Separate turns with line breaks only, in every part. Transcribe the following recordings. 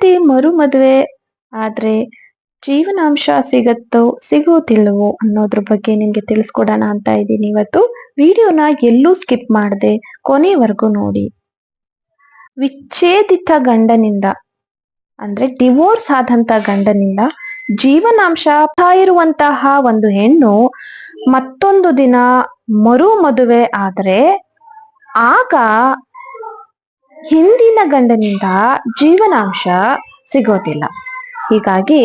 ಹೆಂಡತಿ ಮರು ಮದುವೆ ಆದ್ರೆ ಜೀವನಾಂಶ ಸಿಗತ್ತೋ ಸಿಗೋದಿಲ್ಲವೋ ಅನ್ನೋದ್ರ ಬಗ್ಗೆ ನಿಮ್ಗೆ ತಿಳಿಸ್ಕೊಡೋಣ ಅಂತ ಇದ್ದೀನಿ. ಇವತ್ತು ವಿಡಿಯೋನ ಎಲ್ಲೂ ಸ್ಕಿಪ್ ಮಾಡದೆ, ಕೊನೆವರೆಗೂ ನೋಡಿ. ವಿಚ್ಛೇದಿತ ಗಂಡನಿಂದ, ಅಂದ್ರೆ ಡಿವೋರ್ಸ್ ಆದಂತ ಗಂಡನಿಂದ ಜೀವನಾಂಶ ಇರುವಂತಹ ಒಂದು ಹೆಣ್ಣು ಮತ್ತೊಂದು ದಿನ ಮರು ಮದುವೆ ಆದ್ರೆ ಆಗ ಹಿಂದಿನ ಗಂಡನಿಂದ ಜೀವನಾಂಶ ಸಿಗೋದಿಲ್ಲ. ಹೀಗಾಗಿ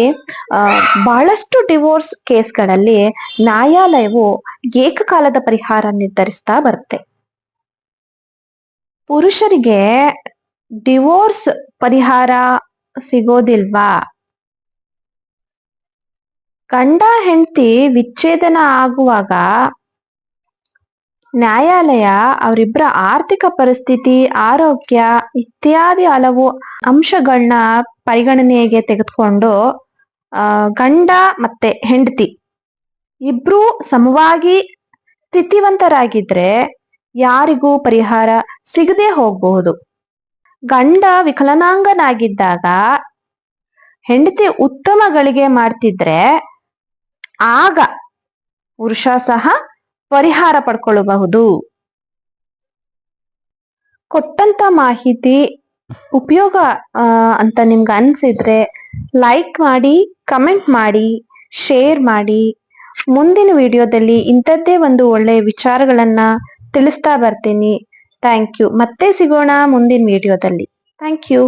ಬಹಳಷ್ಟು ಡಿವೋರ್ಸ್ ಕೇಸ್ಗಳಲ್ಲಿ ನ್ಯಾಯಾಲಯವು ಏಕಕಾಲದ ಪರಿಹಾರ ನಿರ್ಧರಿಸ್ತಾ ಬರುತ್ತೆ. ಪುರುಷರಿಗೆ ಡಿವೋರ್ಸ್ ಪರಿಹಾರ ಸಿಗೋದಿಲ್ವಾ? ಗಂಡ ಹೆಂಡತಿ ವಿಚ್ಛೇದನ ಆಗುವಾಗ ನ್ಯಾಯಾಲಯ ಅವರಿಬ್ಬರ ಆರ್ಥಿಕ ಪರಿಸ್ಥಿತಿ, ಆರೋಗ್ಯ ಇತ್ಯಾದಿ ಹಲವು ಅಂಶಗಳನ್ನ ಪರಿಗಣನೆಗೆ ತೆಗೆದುಕೊಂಡು ಗಂಡ ಮತ್ತೆ ಹೆಂಡತಿ ಇಬ್ರು ಸಮವಾಗಿ ಸ್ಥಿತಿವಂತರಾಗಿದ್ರೆ ಯಾರಿಗೂ ಪರಿಹಾರ ಸಿಗದೆ ಹೋಗಬಹುದು. ಗಂಡ ವಿಕಲನಾಂಗನಾಗಿದ್ದಾಗ ಹೆಂಡತಿ ಉತ್ತಮ ಗಳಿಗೆ ಮಾಡ್ತಿದ್ರೆ ಆಗ ಪುರುಷ ಸಹ ಪರಿಹಾರ ಪಡ್ಕೊಳ್ಳಬಹುದು. ಕೊಟ್ಟಂತ ಮಾಹಿತಿ ಉಪಯೋಗ ಅಂತ ನಿಮ್ಗೆ ಅನ್ಸಿದ್ರೆ ಲೈಕ್ ಮಾಡಿ ಕಮೆಂಟ್ ಮಾಡಿ ಶೇರ್ ಮಾಡಿ. ಮುಂದಿನ ವಿಡಿಯೋದಲ್ಲಿ ಇಂಥದ್ದೇ ಒಂದು ಒಳ್ಳೆಯ ವಿಚಾರಗಳನ್ನ ತಿಳಿಸ್ತಾ ಬರ್ತೀನಿ. ಥ್ಯಾಂಕ್ ಯು ಮತ್ತೆ ಸಿಗೋಣ ಮುಂದಿನ ವಿಡಿಯೋದಲ್ಲಿ. Thank you